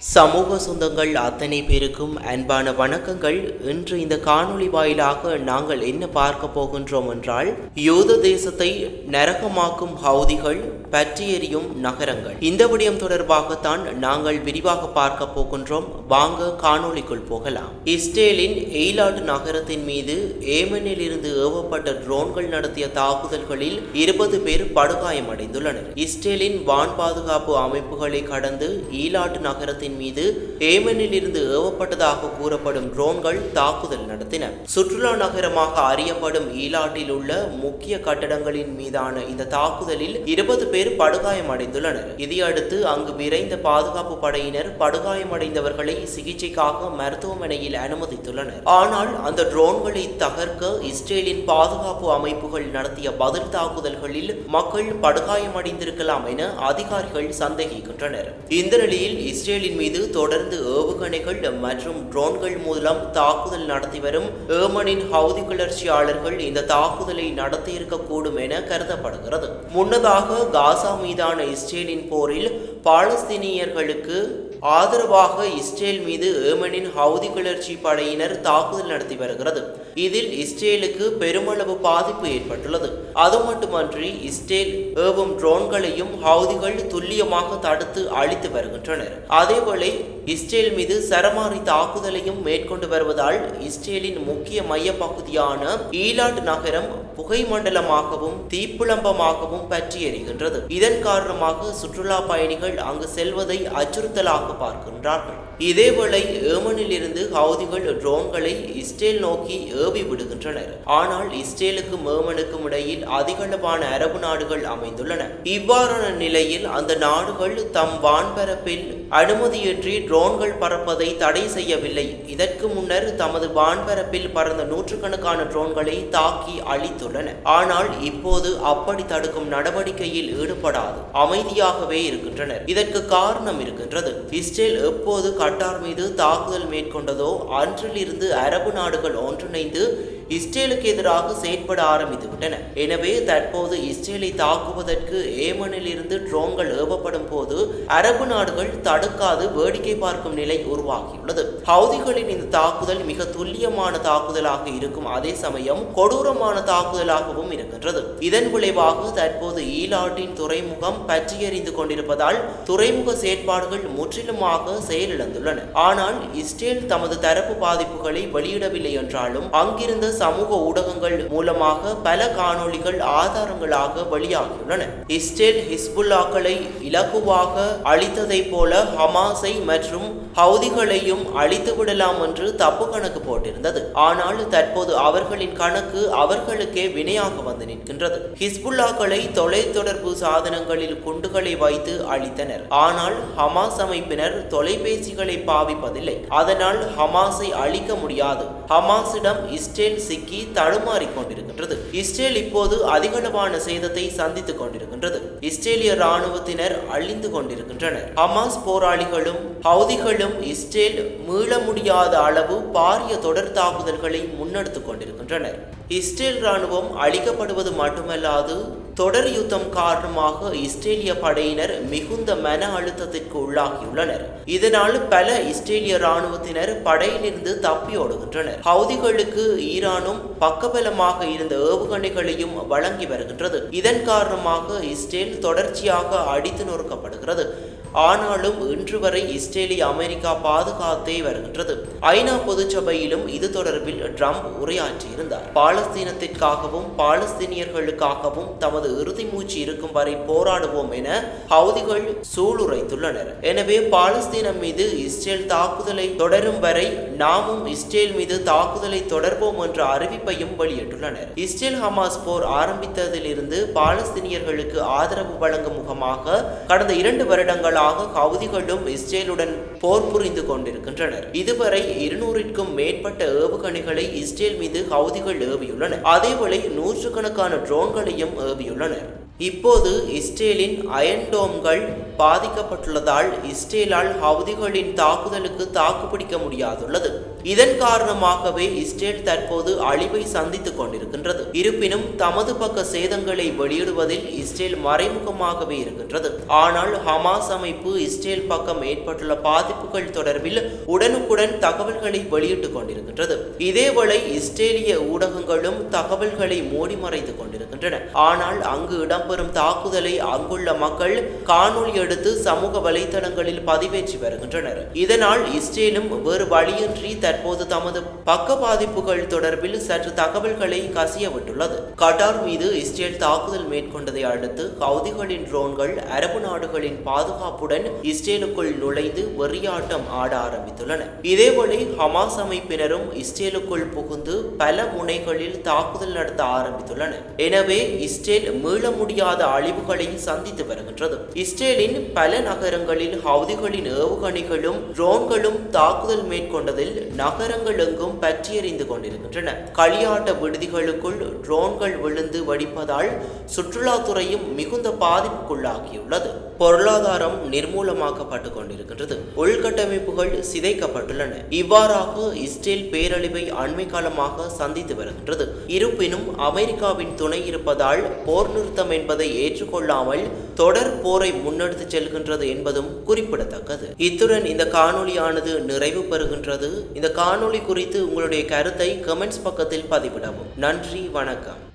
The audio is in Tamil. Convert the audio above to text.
சமூக சொந்தங்கள் அத்தனை பேருக்கும் அன்பான வணக்கங்கள். இன்று இந்த காணொளி வாயிலாக நாங்கள் என்ன பார்க்க போகின்றோம் என்றால் யூத தேசத்தை நரகமாக்கும் ஹவுதிகள் பற்றி எரியும் நகரங்கள். இந்த விடயம் தொடர்பாகத்தான் நாங்கள் விரிவாக பார்க்க போகின்றோம். வாங்க காணொளிக்குள் போகலாம். இஸ்ரேலின் எய்லாட் நகரத்தின் மீது ஏமனில் இருந்து ஏவப்பட்ட ட்ரோன்கள் நடத்திய தாக்குதல்களில் இருபது பேர் படுகாயமடைந்துள்ளனர். இஸ்ரேலின் வான் பாதுகாப்பு அமைப்புகளை கடந்து ஈலாட் நகரத்தின் மீது ஏமனில் இருந்து ஏவப்பட்டதாக கூறப்படும் ட்ரோன்கள் தாக்குதல் நடத்தின. சுற்றுலா நகரமாக அறியப்படும் ஈலாட்டில் உள்ள முக்கிய கட்டடங்களின் மீதான இந்த தாக்குதலில் இருபது பேர் படுகாயமடைந்துள்ளனர் இதையடுத்து அங்கு விரைந்த பாதுகாப்பு படையினர் படுகாயமடைந்தவர்களை சிகிச்சைக்காக மருத்துவமனையில் அனுமதித்துள்ளனர். ஆனால் அந்த ட்ரோன்களை தகர்க்க இஸ்ரேலின் பாதுகாப்பு அமைப்புகள் நடத்திய பதில் தாக்குதல்களில் மக்கள் படுகாயமடைந்திருக்கலாம் என அதிகாரிகள் சந்தேகிக்கின்றனர். இந்த நிலையில் இஸ்ரேலின் மீது தொடர்ந்து ஏவுகணைகள் மற்றும் ட்ரோன்கள் மூலம் தாக்குதல் நடத்தி வரும் ஏமனின் ஹவுதி கிளர்ச்சியாளர்கள் இந்த தாக்குதலை நடத்தியிருக்கக்கூடும் என கருதப்படுகிறது. முன்னதாக காசா மீதான இஸ்ரேலின் போரில் பாலஸ்தீனியர்களுக்கு ஆதரவாக இஸ்ரேல் மீது ஏமனின் ஹவுதி கிளர்ச்சி படையினர் தாக்குதல் நடத்தி வருகிறது. இதில் இஸ்ரேலுக்கு பெருமளவு பாதிப்பு ஏற்பட்டுள்ளது. அது மட்டுமன்றி இஸ்ரேல் ஏவும் ட்ரோன்களையும் ஹவுதிகள் துல்லியமாக தடுத்து அழித்து வருகின்றனர். அதேவேளை இஸ்ரேல் மீது சரமாரி தாக்குதலையும் மேற்கொண்டு வருவதால் இஸ்ரேலின் முக்கிய மைய பகுதியான ஈலாட் நகரம் புகை மண்டலமாகவும் தீப்புளம்பமாகவும் பற்றி எறிகின்றது இதன் காரணமாக சுற்றுலா பயணிகள் அங்கு செல்வதை அச்சுறுத்தலாக பார்க்கின்றார்கள். இதேவேளை ஏமனில் இருந்து ஹவுதிகள் ட்ரோன்களை இஸ்ரேல் நோக்கி ஏவி விடுகின்றனர். ஆனால் இஸ்ரேலுக்கும் ஏமனுக்கும் இடையில் அதிகளவான அரபு நாடுகள் அமைந்துள்ளன. இவ்வாறான நிலையில் அந்த நாடுகள் தம் வான்பரப்பில் அனுமதியின்றி ட்ரோன்கள் பறப்பதை தடை செய்யவில்லை. இதற்கு முன்னர் தமது வான்பரப்பில் பறந்த நூற்றுக்கணக்கான ட்ரோன்களை தாக்கி அழித்துள்ளன. ஆனால் இப்போது அப்படி தடுக்கும் நடவடிக்கையில் ஈடுபடாது. அமைதியாகவே இருக்கின்றனர். இதற்கு காரணம் இருக்கின்றது. இஸ்ரேல் எப்போது கட்டார் மீது தாக்குதல் மேற்கொண்டதோ அன்றிலிருந்து அரபு நாடுகள் ஒன்றிணைந்து இஸ்ரேலுக்கு எதிராக செயற்பட ஆரம்பித்து விட்டன எனவே தற்போது இஸ்ரேலை தாக்குவதற்கு ஏமனில் இருந்து ட்ரோன்கள் ஏவப்படும் போது அரபு நாடுகள் தடுக்காது வேடிக்கை பார்க்கும் நிலை உருவாகியுள்ளது. ஹவுதிகளின் இந்த தாக்குதல் மிக துல்லியமான தாக்குதலாக இருக்கும் அதே சமயம் கொடூரமான தாக்குதலாகவும் இருக்கின்றது. இதன் விளைவாக தற்போது ஈலாட்டின் துறைமுகம் பற்றியறிந்து கொண்டிருப்பதால் துறைமுக செயற்பாடுகள் முற்றிலுமாக செயலிழந்துள்ளன. ஆனால் இஸ்ரேல் தமது தரப்பு பாதிப்புகளை வெளியிடவில்லை என்றாலும் அங்கிருந்த சமூக ஊடகங்கள் மூலமாக பல காணொளிகள் ஆதாரங்களாக வெளியாகியுள்ளன. இஸ்ரேல் ஹிஸ்புல்லாக்களை இலகுவாக அழித்ததை போல ஹமாஸை மற்றும் ஹவுதிகளையும் அழித்து விடலாம் என்று தப்பு கணக்கு போட்டிருந்தது. ஆனால் தற்போது அவர்களின் கணக்கு அவர்களுக்கே வினையாக வந்து நிற்கின்றது. ஹிஸ்புல்லாக்களை தொலைத்தொடர்பு சாதனங்களில் குண்டுகளை வைத்து அழித்தனர். ஆனால் ஹமாஸ் அமைப்பினர் தொலைபேசிகளை பாவிப்பதில்லை. அதனால் ஹமாஸை அழிக்க முடியாது. ஹமாஸிடம் இஸ்ரேல் சிக்கி தடுமாறி கொண்டிருக்கின்றது. இஸ்ரேல் இப்போது அதிகளவான சேதத்தை சந்தித்துக் கொண்டிருக்கின்றது. இஸ்ரேலிய ராணுவத்தினர் அழிந்து கொண்டிருக்கின்றனர். ஹமாஸ் போராளிகளும் ஹவுதிகளும் இஸ்ரேல் மீள முடியாத அளவு பாரிய தொடர் தாக்குதல்களை முன்னெடுத்துக் கொண்டிருக்கின்றனர். இஸ்ரேல் ராணுவம் அழிக்கப்படுவது மட்டுமல்லாது தொடர் யுத்தம் காரணமாக இஸ்ரேலிய படையினர் மிகுந்த மன அழுத்தத்திற்கு உள்ளாகியுள்ளனர். இதனால் பல இஸ்ரேலிய ராணுவத்தினர் படையிலிருந்து தப்பியோடுகின்றனர் ஹவுதிகளுக்கு ஈரானும் பக்கபலமாக இருந்த ஏவுகணைகளையும் வழங்கி வருகின்றது. இதன் காரணமாக இஸ்ரேல் தொடர்ச்சியாக அடித்து நொறுக்கப்படுகிறது. ஆனாலும் இன்று வரை இஸ்ரேலை அமெரிக்கா பாதுகாத்தே வருகின்றது. ஐநா பொதுச்சபையிலும் இது தொடர்பில் ட்ரம்ப் உரையாற்றியிருந்தார். பாலஸ்தீனத்திற்காகவும் பாலஸ்தீனியர்களுக்காகவும் தமது இறுதி மூச்சு இருக்கும் வரை போராடுவோம் என ஹவுதிகள் சூளுரைத்துள்ளனர். எனவே பாலஸ்தீனம் மீது இஸ்ரேல் தாக்குதலை தொடரும் வரை நாமும் இஸ்ரேல் மீது தாக்குதலை தொடர்வோம் என்ற அறிவிப்பையும் வெளியிட்டுள்ளனர். இஸ்ரேல் ஹமாஸ் போர் ஆரம்பித்ததிலிருந்து பாலஸ்தீனியர்களுக்கு ஆதரவு வழங்கும் முகமாக கடந்த இரண்டு வருடங்களாக ஹவுதிகளும் இஸ்ரேலுடன் போர் புரிந்து கொண்டிருக்கின்றனர். இதுவரை இருநூறிற்கும் மேற்பட்ட ஏவுகணைகளை இஸ்ரேல் மீது ஹவுதிகள் ஏவியுள்ளனர் அதேவேளை நூற்றுக்கணக்கான ட்ரோன்களையும் ஏவியுள்ளனர். 着嘞。இப்போது இஸ்ரேலின் அயன்டோம்கள் பாதிக்கப்பட்டுள்ளதால் இஸ்ரேலால் ஹவுதிகளின் தாக்குதலுக்கு தாக்குப்பிடிக்க முடியாதுள்ளது. இதன் காரணமாகவே இஸ்ரேல் தற்போது அழிவை சந்தித்துக் கொண்டிருக்கின்றது. இருப்பினும் தமது பக்க சேதங்களை வெளியிடுவதில் இஸ்ரேல் மறைமுகமாகவே இருக்கின்றது. ஆனால் ஹமாஸ் அமைப்பு இஸ்ரேல் பக்கம் ஏற்பட்டுள்ள பாதிப்புகள் தொடர்பில் உடனுக்குடன் தகவல்களை வெளியிட்டுக் கொண்டிருக்கின்றது. இதேவேளை இஸ்ரேலிய ஊடகங்களும் தகவல்களை மூடி மறைத்துக் கொண்டிருக்கின்றன. ஆனால் அங்கு இடம் நடைபெறும் தாக்குதலை அங்குள்ள மக்கள் காணொளி எடுத்து சமூக வலைதளங்களில் பதிவேற்றி வருகின்றனர். இதனால் இஸ்ரேலும் வேறு வழியின்றி தற்போது தமது பக்க பாதிப்புகள் தொடர்பில் சற்று தகவல்களை கசியவிட்டுள்ளது. கட்டார் மீது இஸ்ரேல் தாக்குதல் மேற்கொண்டதை அடுத்து ஹவுதிகளின் ட்ரோன்கள் அரபு நாடுகளின் பாதுகாப்புடன் இஸ்ரேலுக்குள் நுழைந்து வெறியாட்டம் ஆட ஆரம்பித்துள்ளன. இதேவேளை ஹமாஸ் அமைப்பினரும் இஸ்ரேலுக்குள் புகுந்து பல முனைகளில் தாக்குதல் நடத்த ஆரம்பித்துள்ளனர். எனவே இஸ்ரேல் மீள முடியாத அழிவுகளை சந்தித்து வருகின்றது. இஸ்ரேலின் பல நகரங்களில் ஹவுதிகளின் ஏவுகணைகளும் ட்ரோன்களும் தாக்குதல் மேற்கொண்டதில் நகரங்கள் எங்கும் பற்றியறிந்து கொண்டிருக்கின்றன. களியாட்ட விடுதிகளுக்குள் ட்ரோன்கள் விழுந்து வெடிப்பதால் சுற்றுலாத்துறையும் மிகுந்த பாதிப்புக்குள்ளாகியுள்ளது. பொருளாதாரம் நிர்மூலமாக்கப்பட்டு கொண்டிருக்கின்றது உள்கட்டமைப்புகள் சிதைக்கப்பட்டுள்ளன. இவ்வாறாக இஸ்ரேல் பேரழிவை அண்மை காலமாக சந்தித்து வருகின்றது. இருப்பினும் அமெரிக்காவின் துணை இருப்பதால் போர் நிறுத்தம் என்பதை ஏற்றுக்கொள்ளாமல் தொடர் போரை முன்னெடுத்துச் செல்கின்றது என்பதும் குறிப்பிடத்தக்கது. இத்துடன் இந்த காணொளியானது நிறைவு பெறுகின்றது. இந்த காணொளி குறித்து உங்களுடைய கருத்தை கமெண்ட்ஸ் பக்கத்தில் பதிவிடவும். நன்றி வணக்கம்.